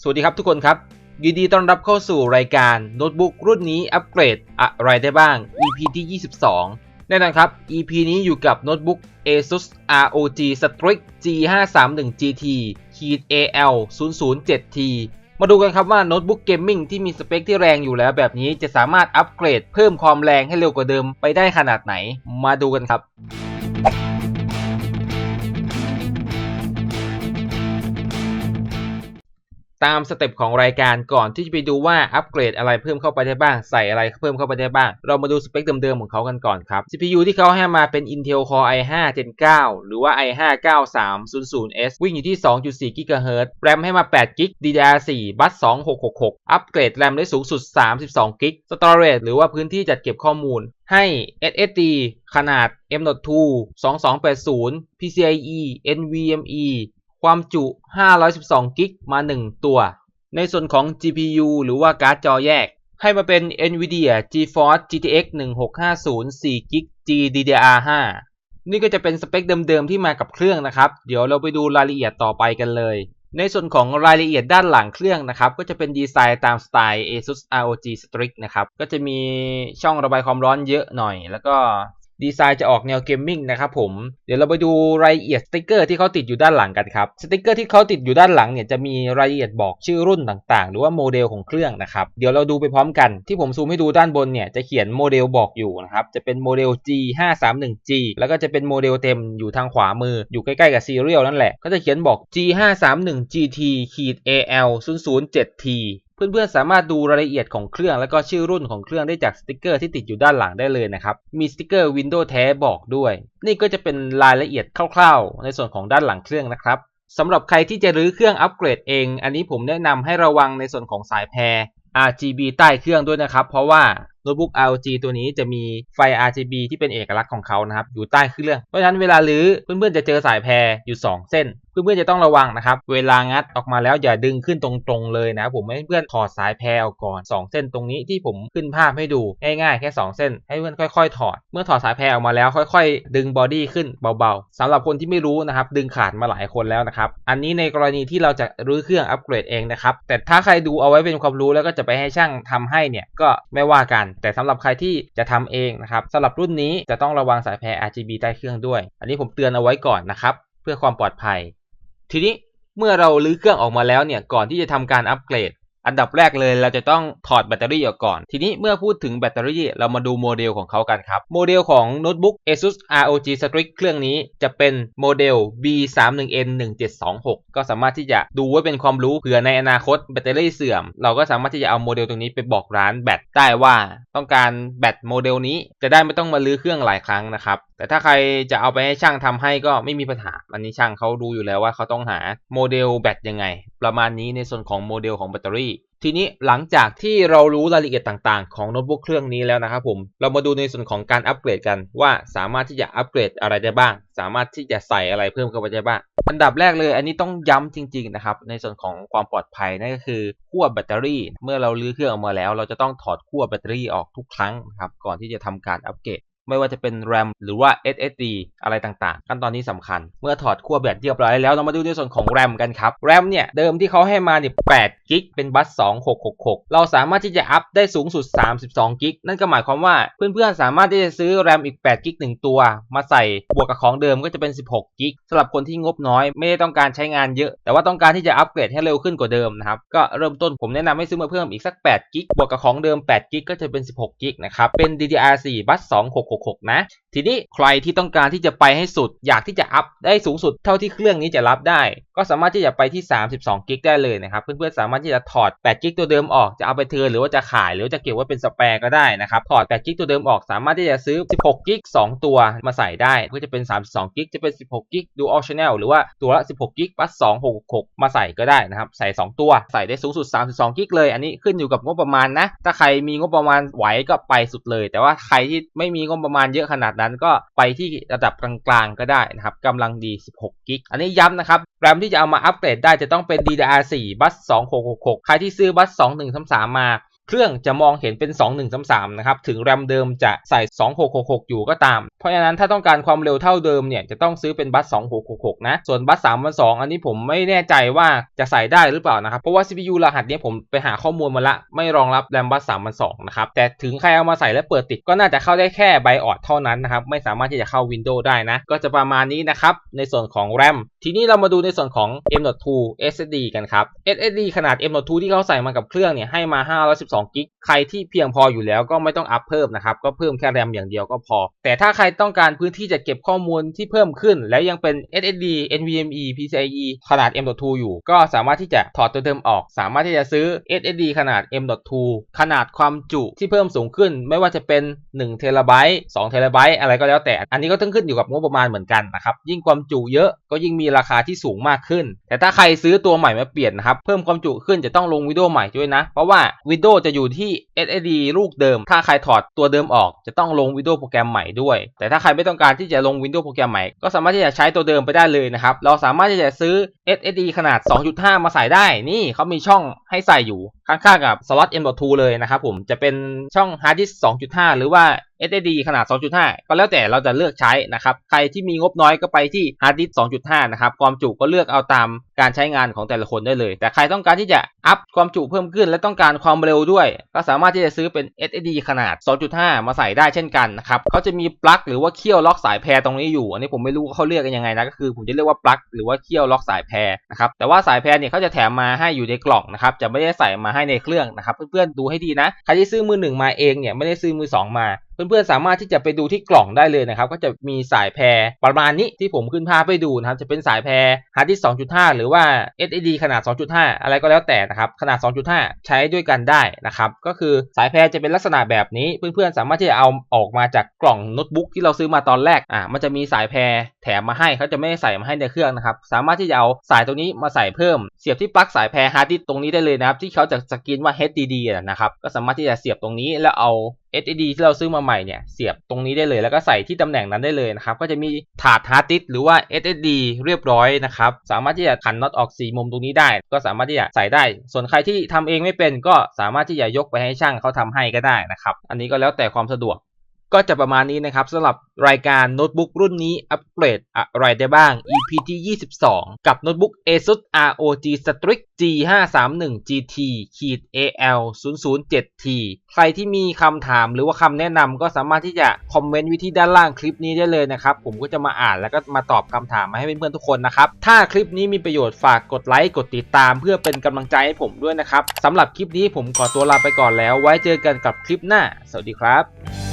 สวัสดีครับทุกคนครับ ยินดีต้อนรับเข้าสู่รายการโน้ตบุ๊กรุ่นนี้อัปเกรดอะไรได้บ้าง EP ที่ 22 แน่นอนครับ EP นี้อยู่กับโน้ตบุ๊ก ASUS ROG Strix G531 GT AL 007T มาดูกันครับว่าโน้ตบุ๊กเกมมิ่งที่มีสเปคที่แรงอยู่แล้วแบบนี้จะสามารถอัปเกรดเพิ่มความแรงให้เร็วกว่าเดิมไปได้ขนาดไหน มาดูกันครับ ตามสเต็ปของรายการก่อนที่จะไปดูว่าอัปเกรดอะไรเพิ่มเข้าไปได้บ้าง ใส่อะไรเพิ่มเข้าไปได้บ้าง เรามาดูสเปคเดิมๆของเขากันก่อนครับ CPU ที่เขาให้มาเป็น Intel Core i5 Gen 9 หรือว่า i5 9300S วิ่งอยู่ที่ 2.4 GHz RAM ให้มา8 GB DDR4 บัส2666 อัปเกรด RAM ได้สูงสุด 32 GB Storage หรือว่าพื้นที่จัดเก็บข้อมูลให้ SSD ขนาด M.2 2280 PCIe NVMe ความจุ 512 กิกมา 1 ตัว ในส่วนของ GPU หรือว่าการ์ดจอแยก ให้มาเป็น NVIDIA GeForce GTX 1650 4กิก GDDR5 นี่ก็จะเป็นสเปคเดิมๆที่มากับเครื่องนะครับ เดี๋ยวเราไปดูรายละเอียดต่อไปกันเลย ในส่วนของรายละเอียดด้านหลังเครื่องนะครับ ก็จะเป็นดีไซน์ตามสไตล์ ASUS ROG Strix นะครับ ก็จะมีช่องระบายความร้อนเยอะหน่อย แล้วก็ ดีไซน์จะออกแนวเกมมิ่งนะครับผม เดี๋ยวเราไปดูรายละเอียดสติกเกอร์ที่เขาติดอยู่ด้านหลังกันครับ สติกเกอร์ที่เขาติดอยู่ด้านหลังเนี่ยจะมีรายละเอียดบอกชื่อรุ่นต่างๆ หรือว่าโมเดลของเครื่องนะครับ เดี๋ยวเราดูไปพร้อมกัน ที่ผมซูมให้ดูด้านบนเนี่ยจะเขียนโมเดลบอกอยู่นะครับ จะเป็นโมเดล G531G แล้วก็จะเป็นโมเดลเต็มอยู่ทางขวามือ อยู่ใกล้ๆกับซีเรียลนั่นแหละ ก็จะเขียนบอก G531GT AL 007T เพื่อนๆสามารถดูรายละเอียดของเครื่องและก็ชื่อรุ่นของเครื่องได้จากสติกเกอร์ที่ติดอยู่ด้านหลังได้เลยนะครับ มีสติกเกอร์ Windows แท้บอกด้วย นี่ก็จะเป็นรายละเอียดคร่าวๆ ในส่วนของด้านหลังเครื่องนะครับสำหรับใครที่จะรื้อเครื่องอัปเกรดเอง อันนี้ผมแนะนำให้ระวังในส่วนของสายแพร RGB ใต้เครื่องด้วยนะครับ เพราะว่า โน้ตบุ๊ก ROG ตัวนี้จะมีไฟ RGB ที่เป็นเอกลักษณ์ของเขานะครับ อยู่ใต้เครื่อง เพราะฉะนั้นเวลาลื้อเพื่อนๆจะเจอสายแพรอยู่ 2 เส้น เพื่อนๆจะต้องระวังนะครับ เวลางัดออกมาแล้วอย่าดึงขึ้นตรงๆเลยนะผมให้เพื่อนถอดสายแพรออกก่อน 2 เส้นตรงนี้ที่ผมขึ้นภาพให้ดูง่ายๆแค่ 2 เส้น ให้เพื่อนค่อย ๆ ถอด เมื่อถอดสายแพรออกมาแล้วค่อย ๆ ดึงบอดี้ขึ้นเบาๆสำหรับคนที่ไม่รู้นะครับดึงขาดมาหลายคนแล้วนะครับอันนี้ในกรณีที่เราจะรื้อเครื่องอัปเกรดเองนะครับแต่ถ้าใครดูเอาไว้เป็นความรู้แล้วก็จะไปให้ช่างทำให้เนี่ยก็ไม่ว่ากันแต่สำหรับใครที่จะทำเองนะครับสำหรับรุ่นนี้จะต้องระวังสายแพร RGB ใต้เครื่องด้วย อันนี้ผมเตือนเอาไว้ก่อนนะครับเพื่อความปลอดภัย ทีนี้เมื่อเราลื้อเครื่องออกมาแล้วเนี่ยก่อนที่จะทำการอัปเกรด อันดับแรกเลยเราจะต้องถอดแบตเตอรี่ออกก่อน ทีนี้เมื่อพูดถึงแบตเตอรี่เรามาดูโมเดลของเขากันครับ โมเดลของโน้ตบุ๊ก ASUS ROG Strix เครื่องนี้จะเป็นโมเดล B31N1726 ก็สามารถที่จะดูไว้เป็นความรู้เผื่อในอนาคตแบตเตอรี่เสื่อม เราก็สามารถที่จะเอาโมเดลตรงนี้ไปบอกร้านแบตได้ว่าต้องการแบตโมเดลนี้จะได้ไม่ต้องมาลื้อเครื่องหลายครั้งนะครับแต่ถ้าใครจะเอาไปให้ช่างทำให้ก็ไม่มีปัญหา อันนี้ช่างเขาดูอยู่แล้วว่าเขาต้องหาโมเดลแบตยังไง ประมาณนี้ในส่วนของโมเดลของแบตเตอรี่ ทีนี้หลังจากที่เรารู้รายละเอียดต่างๆ ของโน้ตบุ๊กเครื่องนี้แล้วนะครับผม เรามาดูในส่วนของการอัปเกรดกันว่าสามารถที่จะอัปเกรดอะไรได้บ้าง สามารถที่จะใส่อะไรเพิ่มเข้าไปได้บ้าง อันดับแรกเลยอันนี้ต้องย้ำจริง ๆ นะครับ ในส่วนของความปลอดภัยนั่นก็คือขั้วแบตเตอรี่ เมื่อเราลื้อเครื่องออกมาแล้ว เราจะต้องถอดขั้วแบตเตอรี่ออกทุกครั้งนะครับก่อนที่จะทำการอัปเกรด ไม่ว่าจะเป็น RAM หรือว่า SSD อะไรต่างๆ ขั้นตอนนี้สำคัญ เมื่อถอดขั้วแบตเรียบร้อยแล้ว เรามาดูในส่วนของ RAM กันครับ RAM เนี่ย เดิมที่เขาให้มาเนี่ย8กิกเป็นบัส2666 เราสามารถที่จะอัพได้สูงสุด 32กิกนั่นก็หมายความว่าเพื่อนๆ สามารถที่จะซื้อ RAM อีก8กิก1ตัว มาใส่บวกกับของเดิมก็จะเป็น 16กิกสำหรับคนที่งบน้อย ไม่ได้ต้องการใช้งานเยอะ แต่ว่าต้องการที่จะอัปเกรดให้เร็วขึ้นกว่าเดิมนะครับก็เริ่มต้นผมแนะนำให้ซื้อมาเพิ่มอีกสัก8กิกบวกกับของเดิม8กิกก็จะเป็น 16กิกนะครับเป็น DDR4 บัส2666 666 นะ ทีนี้ใครที่ต้องการที่จะไปให้สุด อยากที่จะอัพได้สูงสุดเท่าที่เครื่องนี้จะรับได้ ก็สามารถที่จะไปที่ 32กิกได้เลยนะครับ เพื่อนๆสามารถที่จะถอด8กิกตัวเดิมออกจะเอาไปเทิร์นหรือว่าจะขายหรือว่าจะเก็บไว้เป็นสแปร์ก็ได้นะครับ ถอด8กิกตัวเดิมออกสามารถที่จะซื้อ 16กิก2ตัวมาใส่ได้ก็จะเป็น 32กิกจะเป็น 16กิก Dual Channel หรือว่าตัวละ 16กิกบัส266 มาใส่ก็ได้นะครับ ใส่ 2 ตัว ใส่ได้สูงสุด 32กิกเลย อันนี้ขึ้นอยู่กับงบประมาณนะ ถ้าใครมีงบประมาณไหวก็ไปสุดเลย แต่ว่าใครที่ไม่มีงบประมาณเยอะขนาดนั้นก็ไปที่ระดับกลางๆก็ได้นะครับกำลังดี 16 กิก อันนี้ย้ำนะครับแรมที่จะเอามาอัปเกรดได้จะต้องเป็น DDR4 บัส 2666 ใครที่ซื้อบัส 2133 มา เครื่องจะมองเห็นเป็น 2133 นะครับ ถึงแรมเดิมจะใส่ 2666 อยู่ก็ตาม เพราะฉะนั้นถ้าต้องการความเร็วเท่าเดิมเนี่ย จะต้องซื้อเป็นบัส 2666 นะ ส่วนบัส312อันนี้ผมไม่แน่ใจว่าจะใส่ได้หรือเปล่านะครับ เพราะว่า CPU รหัสเนี้ยผมไปหาข้อมูลมาละ ไม่รองรับแรมบัส312นะครับ แต่ถึงใครเอามาใส่และเปิดติดก็น่าจะเข้าได้แค่ไบออดเท่านั้นนะครับ ไม่สามารถที่จะเข้า Windows ได้นะ ก็จะประมาณนี้นะครับ ในส่วนของ RAM ทีนี้เรามาดูในส่วนของ M.2 SSD กันครับ SSD ขนาด M.2 ที่เขาใส่มากับเครื่องเนี่ยให้มา512กิกใครที่เพียงพออยู่แล้วก็ไม่ต้องอัพเพิ่มนะครับก็เพิ่มแค่ RAM อย่างเดียวก็พอ แต่ถ้าใครต้องการพื้นที่จะเก็บข้อมูลที่เพิ่มขึ้น แล้วยังเป็น SSD NVMe PCIe ขนาด M.2 อยู่ ก็สามารถที่จะถอดตัวเดิมออก สามารถที่จะซื้อ SSD ขนาด M.2 ขนาดความจุที่เพิ่มสูงขึ้น ไม่ว่าจะเป็น1เทราไบต์2เทราไบต์อะไรก็แล้วแต่ อันนี้ก็ต้องขึ้นอยู่กับงบประมาณเหมือนกันนะครับยิ่งความจุเยอะก็ยิ่งมีราคาที่สูงมากขึ้น แต่ถ้าใครซื้อตัวใหม่มาเปลี่ยนนะครับเพิ่มความจุขึ้นจะต้องลงวิดีโอใหม่ด้วยนะ เพราะว่าวิดีโอจะอยู่ที่ SSD ลูกเดิม ถ้าใครถอดตัวเดิมออก จะต้องลงวิดีโอโปรแกรมใหม่ด้วย แต่ถ้าใครไม่ต้องการที่จะลงวิดีโอโปรแกรมใหม่ ก็สามารถที่จะใช้ตัวเดิมไปได้เลยนะครับ เราสามารถที่จะซื้อ SSD ขนาด 2.5 มาใส่ได้ นี่เขามีช่องให้ใส่อยู่ข้างๆกับสล็อต M.2 เลยนะครับผม จะเป็นช่อง Hard Disk 2.5 หรือว่า SSD ขนาด 2.5 ก็แล้วแต่เราจะเลือกใช้นะครับใครที่มีงบน้อยก็ไปที่ Hard Disk 2.5 นะครับความจุก็เลือกเอาตามการใช้งานของแต่ละคนได้เลย แต่ใครต้องการที่จะอัพความจุเพิ่มขึ้น และต้องการความเร็วด้วย ก็สามารถที่จะซื้อเป็น SSD ขนาด 2.5 มาใส่ได้เช่นกันนะครับเขาจะมีปลั๊กหรือว่าเคี่ยวล็อกสายแพรตรงนี้อยู่ อันนี้ผมไม่รู้เขาเรียกกันยังไงนะก็คือผมจะเรียกว่าปลั๊กหรือว่าเคี่ยวล็อกสายแพรนะครับแต่ว่าสายแพรเนี่ยเขาจะแถมมาให้อยู่ในกล่องนะครับจะไม่ได้ใส่มาให้ในเครื่องนะครับเพื่อนๆดูให้ดีนะใครที่ซื้อมือหนึ่งมาเองเนี่ยไม่ได้ซื้อมือสองมาเพื่อนๆสามารถที่จะไปดูที่กล่องได้เลยนะครับ ก็จะมีสายแพรประมาณนี้ที่ผมขึ้นภาพไปดูนะครับ จะเป็นสายแพรฮาร์ดดิสก์2.5 หรือว่า SSD ขนาด 2.5 อะไรก็แล้วแต่นะครับ ขนาด 2.5 ใช้ด้วยกันได้นะครับ ก็คือสายแพรจะเป็นลักษณะแบบนี้ เพื่อนๆสามารถที่จะเอาออกมาจากกล่องโน้ตบุ๊กที่เราซื้อมาตอนแรก อะ มันจะมีสายแพรแถมมาให้เขาจะไม่ใส่มาให้ในเครื่องนะครับ สามารถที่จะเอาสายตรงนี้มาใส่เพิ่ม เสียบที่ปลั๊กสายแพรฮาร์ดดิสก์ตรงนี้ได้เลยนะครับ ที่เขาจะสกรีนว่า HDD นะครับ ก็สามารถที่จะเสียบตรงนี้แล้วเอา SSD ที่เราซื้อมาใหม่เนี่ยเสียบตรงนี้ได้เลย แล้วก็ใส่ที่ตำแหน่งนั้นได้เลยนะครับก็จะมีถาดฮาร์ดดิสก์หรือว่า SSD เรียบร้อยนะครับสามารถที่จะขันน็อตออกสีมุมตรงนี้ได้ ก็สามารถที่จะใส่ได้ ส่วนใครที่ทำเองไม่เป็นก็สามารถที่จะยกไปให้ช่างเขาทำให้ก็ได้นะครับอันนี้ก็แล้วแต่ความสะดวก ก็จะประมาณนี้นะครับสำหรับรายการโน้ตบุ๊กรุ่นนี้อัปเกรดอะไรได้บ้าง EP ที่ 22 กับโน้ตบุ๊ก ASUS ROG Strix G531 GT AL 007T ใครที่มีคำถามหรือว่าคำแนะนำก็สามารถที่จะคอมเมนต์วิที่ด้านล่างคลิปนี้ได้เลยนะครับ ผมก็จะมาอ่านแล้วก็มาตอบคำถามมาให้เพื่อนๆทุกคนนะครับ ถ้าคลิปนี้มีประโยชน์ฝากกดไลค์กดติดตามเพื่อเป็นกำลังใจให้ผมด้วยนะครับสำหรับคลิปนี้ผมขอตัวลาไปก่อนแล้ว ไว้เจอกันกับคลิปหน้า สวัสดีครับ